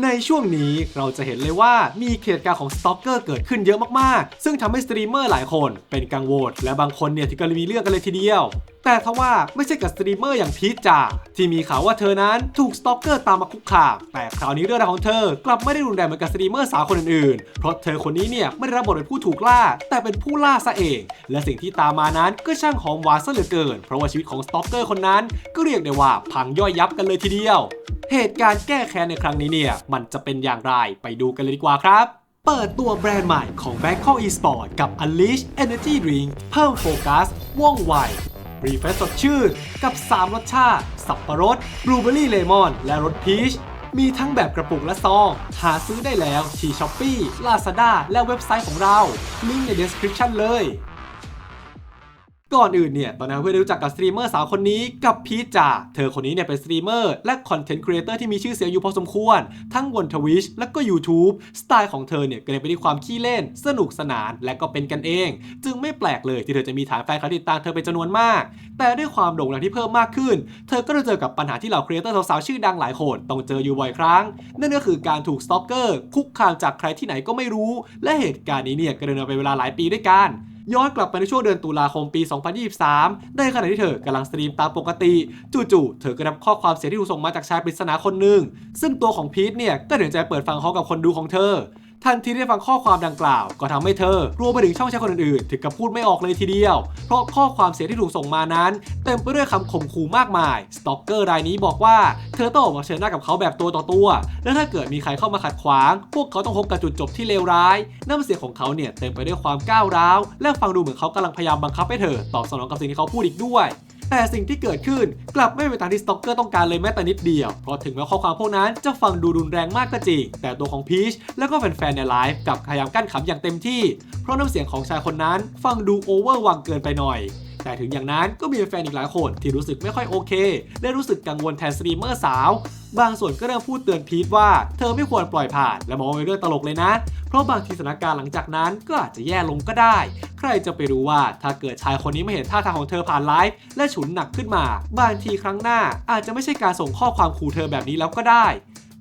ในช่วงนี้เราจะเห็นเลยว่ามีเหตุการณ์ของสตอกเกอร์เกิดขึ้นเยอะมากๆ ซึ่งทำให้สตรีมเมอร์หลายคนเป็นกังวลและบางคนเนี่ยที่ก็เลยมีเรื่องกันเลยทีเดียว แต่ทว่าไม่ใช่กับสตรีมเมอร์อย่างพีชจ่าที่มีข่าวว่าเธอนั้นถูกสตอกเกอร์ตามมาคุกคามแต่คราวนี้เรื่องราวของเธอกลับไม่ได้รุนแรงเหมือนกับสตรีมเมอร์สาวคนอื่นๆ เพราะเธอคนนี้เนี่ยไม่ได้รับบทเป็นผู้ถูกล่า แต่เป็นผู้ล่าซะเอง และสิ่งที่ตามมานั้นก็ช่างหอมหวานซะเหลือเกิน เพราะว่าชีวิตของสตอกเกอร์คนนั้นก็เรียกได้ว่าพังย่อยยับกันเลยทีเดียวเหตุการณ์แก้แค้นในครั้งนี้เนี่ยมันจะเป็นอย่างไรไปดูกันเลยดีกว่าครับเปิดตัวแบรนด์ใหม่ของ Bangkok Esport กับ Unleash Energy Drink เพิ่มโฟกัส ว่องไว รีเฟรชสดชื่น กับ 3 รสชาติ สับปะรดบลูเบอรี่เลมอน และรสพีช มีทั้งแบบกระปุกและซอง หาซื้อได้แล้วที่ Shopee Lazada และเว็บไซต์ของเรา ลิงก์ใน description เลย ก่อนอื่นเนี่ยตอนนั้นเพื่อนรู้จักกับสตรีมเมอร์สาวคนนี้กับพีจ่าเธอคนนี้เนี่ยเป็นสตรีมเมอร์และคอนเทนต์ครีเอเตอร์ที่มีชื่อเสียงอยู่พอสมควร ทั้งบนทวิชและก็ YouTube สไตล์ของเธอเนี่ยก็เลยไปด้วยความขี้เล่น สนุกสนาน และก็เป็นกันเอง จึงไม่แปลกเลยที่เธอจะมีฐานแฟนคลับติดตามเธอเป็นจำนวนมาก แต่ด้วยความโด่งดังที่เพิ่มมากขึ้น เธอก็ได้เจอกับปัญหาที่เหล่าครีเอเตอร์สาวๆชื่อดังหลายคนต้องเจออยู่บ่อยครั้ง นั่นก็คือการถูกสตอกเกอร์คุกคามจากใครที่ไหนก็ไม่รู้ และเหตุการณ์นี้เนี่ยก็เดินมาเป็นเวลาหลายปีด้วยกัน ย้อนกลับไปในช่วงเดือนตุลาคมปี 2023 ได้ขณะที่เธอกำลังสตรีมตามปกติ จู่ๆ เธอก็รับข้อความเสียงที่ถูกส่งมาจากชายปริศนาคนหนึ่ง ซึ่งตัวของพีทเนี่ยก็ถึงใจเปิดฟังเขากับคนดูของเธอ ทันทีที่ได้ฟังข้อความดังกล่าว ก็ทำให้เธอรวมไปถึงช่องแชทคนอื่นๆ ถึงกับพูดไม่ออกเลยทีเดียว เพราะข้อความเสียงที่ถูกส่งมานั้น เต็มไปด้วยคำข่มขู่มากมายสตอกเกอร์รายนี้บอกว่าเธอต้องออกมาเชิญหน้ากับเขาแบบตัวต่อตัว และถ้าเกิดมีใครเข้ามาขัดขวาง พวกเขาต้องพบกับจุดจบที่เลวร้ายน้ำเสียงของเขาเนี่ยเต็มไปด้วยความก้าวร้าว และฟังดูเหมือนเขากำลังพยายามบังคับให้เธอตอบสนองกับสิ่งที่เขาพูดอีกด้วย แต่สิ่งที่เกิดขึ้นกลับไม่เป็นตามที่สต็อกเกอร์ต้องการเลยแม้แต่นิดเดียว เพราะถึงแม้ข้อความพวกนั้นจะฟังดูรุนแรงมากก็จริง แต่ตัวของพีชแล้วก็แฟนๆในไลฟ์กับพยายามกั้นขำอย่างเต็มที่ เพราะน้ำเสียงของชายคนนั้นฟังดูโอเวอร์วังเกินไปหน่อย แต่ถึงอย่างนั้นก็มีแฟนอีกหลายคนที่รู้สึกไม่ค่อยโอเค และรู้สึกกังวลแทนสตรีมเมอร์สาว บางส่วนก็เริ่มพูดเตือนพีทว่าเธอไม่ควรปล่อยผ่าน และมองเป็นเรื่องตลกเลยนะ เพราะบางทีสถานการณ์หลังจากนั้นก็อาจจะแย่ลงก็ได้ ใครจะไปรู้ว่าถ้าเกิดชายคนนี้ไม่เห็นท่าทางของเธอผ่านไลฟ์และฉุนหนักขึ้นมา บางทีครั้งหน้าอาจจะไม่ใช่การส่งข้อความขู่เธอแบบนี้แล้วก็ได้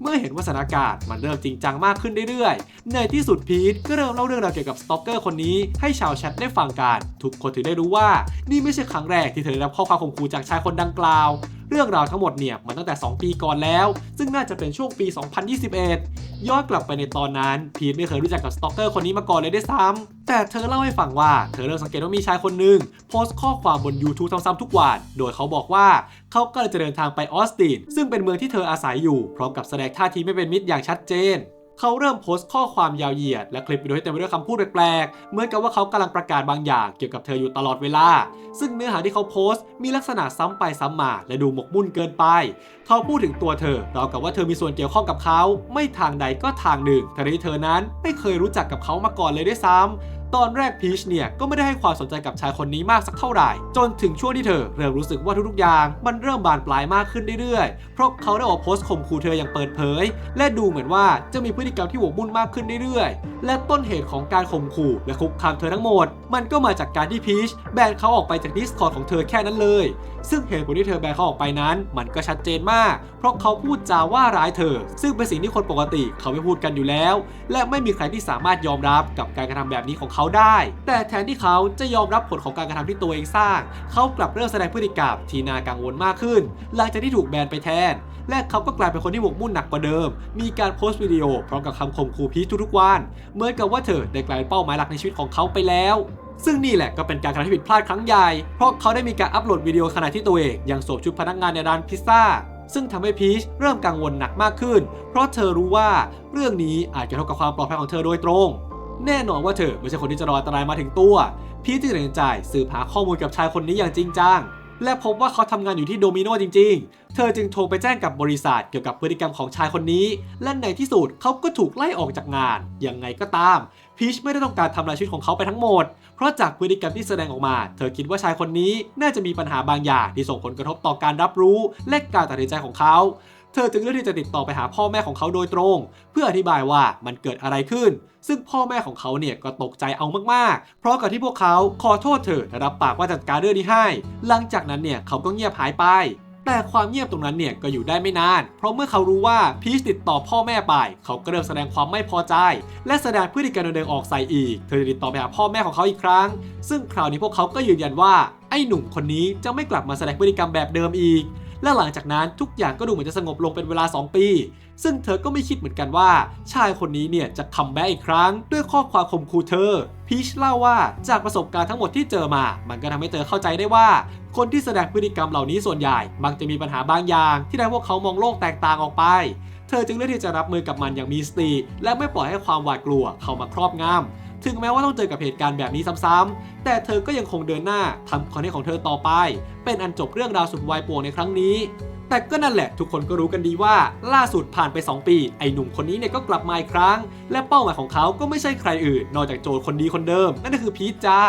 เมื่อเห็นว่าสถานการณ์มันเริ่มจริงจังมากขึ้นเรื่อยๆ ในที่สุดพีทก็เริ่มเล่าเรื่องราวเกี่ยวกับสต็อกเกอร์คนนี้ให้ชาวแชทได้ฟังกัน ทุกคนถึงได้รู้ว่า นี่ไม่ใช่ครั้งแรกที่เธอได้รับข้อความข่มขู่จากชายคนดังกล่าว เรื่องราวทั้งหมดเนี่ยมันตั้งแต่ 2 ปีก่อนแล้ว ซึ่งน่าจะเป็นช่วงปี 2021 ย้อนกลับไปในตอนนั้น พีทไม่เคยรู้จักกับสตอกเกอร์คนนี้มาก่อนเลยด้วยซ้ำแต่เธอเล่าให้ฟังว่าเธอเริ่มสังเกตว่ามีชายคนหนึ่งโพสต์ข้อความบน YouTube ซ้ำๆทุกวัน โดยเขาบอกว่าเขาก็จะเดินทางไปออสตินซึ่งเป็นเมืองที่เธออาศัยอยู่พร้อมกับแสดงท่าทีไม่เป็นมิตรอย่างชัดเจน เขาเริ่มโพสต์ข้อความยาวเหยียด และคลิปวิดีโอที่เต็มไปด้วยคำพูดแปลกๆ เหมือนกับว่าเขากำลังประกาศบางอย่างเกี่ยวกับเธออยู่ตลอดเวลา ซึ่งเนื้อหาที่เขาโพสต์มีลักษณะซ้ำไปซ้ำมา และดูหมกมุ่นเกินไป เขาพูดถึงตัวเธอราวกับว่าเธอมีส่วนเกี่ยวข้องกับเขา ไม่ทางใดก็ทางหนึ่งทั้งที่เธอนั้นไม่เคยรู้จักกับเขามาก่อนเลยด้วยซ้ำ ตอนแรกพีชเนี่ยก็ไม่ได้ให้ความสนใจกับชายคนนี้มากสักเท่าไหร่ จนถึงช่วงที่เธอเริ่มรู้สึกว่าทุกๆอย่าง มันเริ่มบานปลายมากขึ้นเรื่อยๆ เพราะเขาได้ออกโพสต์ข่มขู่เธออย่างเปิดเผย และดูเหมือนว่าจะมีพฤติกรรมที่หมกมุ่นมากขึ้นเรื่อยๆ และต้นเหตุของการข่มขู่และคุกคามเธอทั้งหมด มันก็มาจากการที่พีชแบนเขาออกไปจาก Discord ของเธอแค่นั้นเลย ซึ่งเหตุผลที่เธอแบนเขาออกไปนั้น มันก็ชัดเจนมาก เพราะเขาพูดจาว่าร้ายเธอ ซึ่งเป็นสิ่งที่คนปกติเขาไม่พูดกันอยู่แล้ว และไม่มีใครที่สามารถยอมรับกับการกระทำแบบนี้ของเขาได้ แต่แทนที่เขาจะยอมรับผลของการกระทำที่ตัวเองสร้าง เขากลับเริ่มแสดงพฤติกรรมที่น่ากังวลมากขึ้น หลังจากที่ถูกแบนไปแทน และเขาก็กลายเป็นคนที่หมกมุ่นหนักกว่าเดิม มีการโพสต์วิดีโอพร้อมกับคำข่มขู่พีชทุกๆวัน เหมือนกับว่าเธอได้กลายเป็นเป้าหมายหลักในชีวิตของเขาไปแล้วซึ่งนี่แหละก็เป็นการกระทำที่ผิดพลาดครั้งใหญ่ เพราะเขาได้มีการอัปโหลดวิดีโอขณะที่ตัวเองยังสวมชุดพนักงานในร้านพิซซ่า ซึ่งทำให้พีชเริ่มกังวลหนักมากขึ้น เพราะเธอรู้ว่าเรื่องนี้อาจจะกระทบกับความปลอดภัยของเธอโดยตรง แน่นอนว่าเธอไม่ใช่คนที่จะรออันตรายมาถึงตัว พีชจึงตัดสินใจสืบหาข้อมูลกับชายคนนี้อย่างจริงจังและพบว่าเขาทำงานอยู่ที่โดมิโนจริง ๆ เธอจึงโทรไปแจ้งกับบริษัทเกี่ยวกับพฤติกรรมของชายคนนี้ และในที่สุดเขาก็ถูกไล่ออกจากงาน ยังไงก็ตาม พีชไม่ได้ต้องการทำลายชีวิตของเขาไปทั้งหมด เพราะจากพฤติกรรมที่แสดงออกมา เธอคิดว่าชายคนนี้น่าจะมีปัญหาบางอย่างที่ส่งผลกระทบต่อการรับรู้ และการตัดสินใจของเขา เธอจึงเลือกที่จะติดต่อไปหาพ่อแม่ของเขาโดยตรง เพื่ออธิบายว่ามันเกิดอะไรขึ้น ซึ่งพ่อแม่ของเขาเนี่ยก็ตกใจเอามากๆ เพราะกับที่พวกเขาขอโทษเธอและรับปากว่าจัดการเรื่องนี้ให้ หลังจากนั้นเนี่ยเขาก็เงียบหายไปแต่ความเงียบตรงนั้นเนี่ยก็อยู่ได้ไม่นาน เพราะเมื่อเขารู้ว่าพีชติดต่อพ่อแม่ไป เขาก็เริ่มแสดงความไม่พอใจ และแสดงพฤติกรรมเดินๆออกใส่อีก เธอจะติดต่อไปหาพ่อแม่ของเขาอีกครั้ง ซึ่งคราวนี้พวกเขาก็ยืนยันว่าไอ้หนุ่มคนนี้จะไม่กลับมาแสดงพฤติกรรมแบบเดิมอีก และหลังจากนั้นทุกอย่างก็ดูเหมือนจะสงบลงเป็นเวลา 2 ปี ซึ่งเธอก็ไม่คิดเหมือนกันว่า ชายคนนี้เนี่ยจะคัมแบ็กอีกครั้ง ด้วยข้อความข่มขู่เธอ พีชเล่าว่าจากประสบการณ์ทั้งหมดที่เจอมา มันก็ทำให้เธอเข้าใจได้ว่า คนที่แสดงพฤติกรรมเหล่านี้ส่วนใหญ่ มักจะมีปัญหาบางอย่าง ที่ทำให้พวกเขามองโลกแตกต่างออกไปเธอจึงเลือกที่จะรับมือกับมันอย่างมีสติ และไม่ปล่อยให้ความหวาดกลัวเข้ามาครอบงำ ถึงแม้ว่าต้องเจอกับเหตุการณ์แบบนี้ซ้ำๆ แต่เธอก็ยังคงเดินหน้าทำคอนเทนต์ของเธอต่อไป เป็นอันจบเรื่องราวสุดวายป่วงในครั้งนี้ แต่ก็นั่นแหละทุกคนก็รู้กันดีว่า ล่าสุดผ่านไป 2 ปี ไอ้หนุ่มคนนี้เนี่ยก็กลับมาอีกครั้ง และเป้าหมายของเขาก็ไม่ใช่ใครอื่น นอกจากโจรคนดีคนเดิม นั่นก็คือพีทจ้า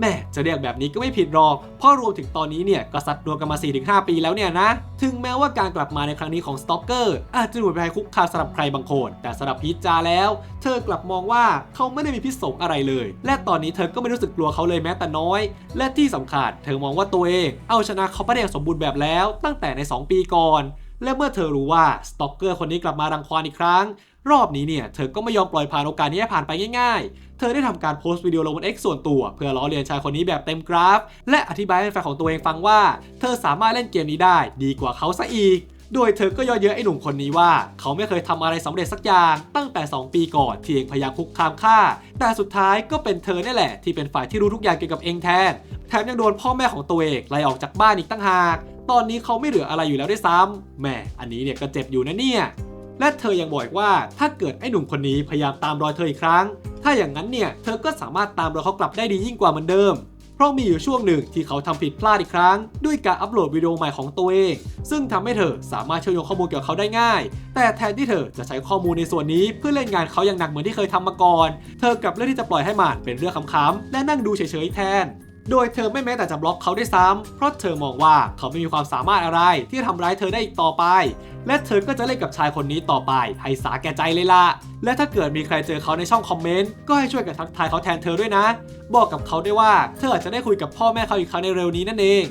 แม่จะเรียกแบบนี้ก็ไม่ผิดหรอก เพราะรวมถึงตอนนี้เนี่ยก็ซัดดวงกันมา 4-5 ปีแล้วเนี่ยนะ ถึงแม้ว่าการกลับมาในครั้งนี้ของสต็อกเกอร์อาจจะดูเป็นภัยคุกคามสำหรับใครบางคน แต่สำหรับพีจาแล้ว เธอกลับมองว่าเขาไม่ได้มีพิษสงอะไรเลย และตอนนี้เธอก็ไม่รู้สึกกลัวเขาเลยแม้แต่น้อย และที่สำคัญเธอมองว่าตัวเองเอาชนะเขาไปได้อย่างสมบูรณ์แบบแล้ว ตั้งแต่ใน 2 ปีก่อนและเมื่อเธอรู้ว่าสต็อกเกอร์คนนี้กลับมารังควานอีกครั้ง รอบนี้เนี่ยเธอก็ไม่ยอมปล่อยผ่านโอกาสนี้ให้ผ่านไปง่ายๆ เธอได้ทำการโพสต์วิดีโอลงบน X ส่วนตัว เพื่อล้อเลียนชายคนนี้แบบเต็มกราฟ และอธิบายให้แฟนของตัวเองฟังว่า เธอสามารถเล่นเกมนี้ได้ดีกว่าเขาซะอีก โดยเธอก็ย่อเยอะไอ้หนุ่มคนนี้ว่า เขาไม่เคยทำอะไรสำเร็จสักอย่าง ตั้งแต่ 2 ปีก่อนที่เองพยายามคุกคามฆ่า แต่สุดท้ายก็เป็นเธอนี่แหละ ที่เป็นฝ่ายที่รู้ทุกอย่างเกี่ยวกับเองแทน แถมยังโดนพ่อแม่ของตัวเองไล่ออกจากบ้านอีกตั้งหาก ตอนนี้เขาไม่เหลืออะไรอยู่แล้วด้วยซ้ำแหมอันนี้เนี่ยก็เจ็บอยู่นะเนี่ย และเธอยังบอกว่าถ้าเกิดไอ้หนุ่มคนนี้พยายามตามรอยเธออีกครั้ง ถ้าอย่างนั้นเนี่ยเธอก็สามารถตามรอยเขากลับได้ดียิ่งกว่าเหมือนเดิม เพราะมีอยู่ช่วงหนึ่งที่เขาทำผิดพลาดอีกครั้ง ด้วยการอัปโหลดวิดีโอใหม่ของตัวเอง ซึ่งทำให้เธอสามารถเชื่อมโยงข้อมูลเกี่ยวกับเขาได้ง่าย แต่แทนที่เธอจะใช้ข้อมูลในส่วนนี้เพื่อเล่นงานเขาอย่างหนักเหมือนที่เคยทำมาก่อน เธอกลับเลือกที่จะปล่อยให้มันเป็นเรื่องขำๆและนั่งดูเฉยๆแทน โดยเธอไม่แม้แต่จะบล็อกเขาได้วยซ้ำเพราะเธอมองว่าเขาไม่มีความสามารถอะไรที่จะทำร้ายเธอได้อีกต่อไป และเธอก็จะเล่นกับชายคนนี้ต่อไป ให้สาแก่ใจเลยล่ะและถ้าเกิดมีใครเจอเขาในช่องคอมเมนต์ก็ให้ช่วยกันทักทายเขาแทนเธอด้วยนะ บอกกับเขาได้วยว่าเธออาจจะได้คุยกับพ่อแม่เขาอีกครั้งในเร็วนี้นั่นเอง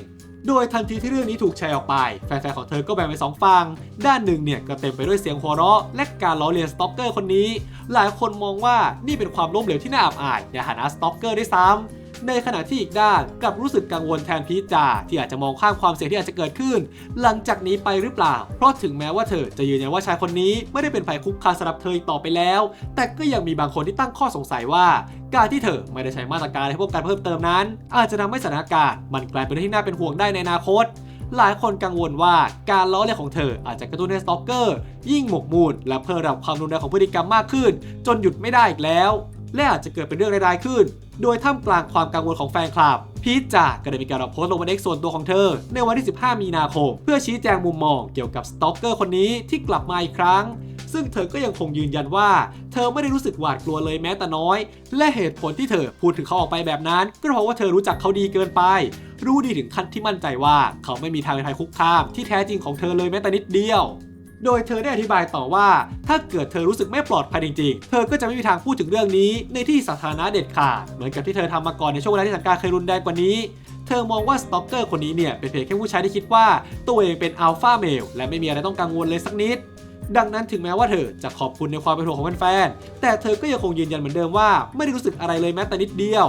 โดยทันทีที่เรื่องนี้ถูกแชร์ออกไป แฟนๆของเธอก็แบ่งเป็นสองฝั่งด้านหนึ่งเนี่ยก็เต็มไปด้วยเสียงหัวเราะ และการล้อเลียนสต็อกเกอร์คนนี้ หลายคนมองว่านี่เป็นความล้มเหลวที่น่าอับอายในฐานะสต็อกเกอร์ด้วยซ้ำ ในขณะที่อีกด้านกลับรู้สึกกังวลแทนพีชจาที่อาจจะมองข้ามความเสี่ยงที่อาจจะเกิดขึ้น หลังจากนี้ไปหรือเปล่า เพราะถึงแม้ว่าเธอจะยืนยันว่าชายคนนี้ไม่ได้เป็นภัยคุกคามสำหรับเธออีกต่อไปแล้ว แต่ก็ยังมีบางคนที่ตั้งข้อสงสัยว่า การที่เธอไม่ได้ใช้มาตรการให้พวกการเพิ่มเติมนั้น อาจจะทำให้สถานการณ์มันกลายเป็นเรื่องที่น่าเป็นห่วงได้ในอนาคตหลายคนกังวลว่าการล้อเลียนของเธออาจจะกระตุ้นให้สตอกเกอร์ ยิ่งหมกมุ่นและเพิ่มระดับความรุนแรงของพฤติกรรมมากขึ้น จนหยุดไม่ได้อีกแล้ว และอาจจะเกิดเป็นเรื่องร้ายๆขึ้น โดยท่ามกลางความกังวลของแฟนคลับ พีชจ่าก็ได้มีการเอาโพสต์ลงบนเอกส่วนตัวของเธอ ในวันที่ 15 มีนาคม เพื่อชี้แจงมุมมองเกี่ยวกับสตอกเกอร์คนนี้ที่กลับมาอีกครั้งซึ่งเธอก็ยังคงยืนยันว่า เธอไม่ได้รู้สึกหวาดกลัวเลยแม้แต่น้อย และเหตุผลที่เธอพูดถึงเขาออกไปแบบนั้น ก็เพราะว่าเธอรู้จักเขาดีเกินไป รู้ดีถึงขั้นที่มั่นใจว่า เขาไม่มีทางเป็นภัยคุกคามที่แท้จริงของเธอเลยแม้แต่นิดเดียว โดยเธอได้อธิบายต่อว่า ถ้าเกิดเธอรู้สึกไม่ปลอดภัยจริงๆ เธอก็จะไม่มีทางพูดถึงเรื่องนี้ในที่สาธารณะเด็ดขาด เหมือนกับที่เธอทำมาก่อนในช่วงเวลาที่สถานการเคยรุนแรงกว่านี้เธอมองว่าสต็อกเกอร์คนนี้เนี่ยเป็นเพียงแค่ผู้ชายที่คิดว่าตัวเองเป็นอัลฟาเมลและไม่มีอะไรต้องกังวลเลยสักนิด ดังนั้นถึงแม้ว่าเธอจะขอบคุณในความเป็นห่วงของแฟนๆแต่เธอก็ยังคงยืนยันเหมือนเดิมว่าไม่ได้รู้สึกอะไรเลยแม้แต่นิดเดียว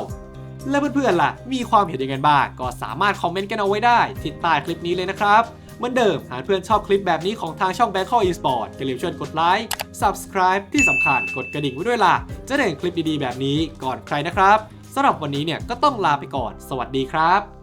และเพื่อนๆล่ะ มีความเห็นยังไงบ้างก็สามารถคอมเมนต์กันเอาไว้ได้ที่ใต้คลิปนี้เลยนะครับ เหมือนเดิมหากเพื่อนชอบคลิปแบบนี้ของทางช่อง Bangkok Esport อย่าลืมช่วยกดไลค์ Subscribe ที่สำคัญกดกระดิ่งไว้ด้วยล่ะ จะได้เห็นคลิปดีๆแบบนี้ก่อนใครนะครับสำหรับวันนี้เนี่ยก็ต้องลาไปก่อน สวัสดีครับ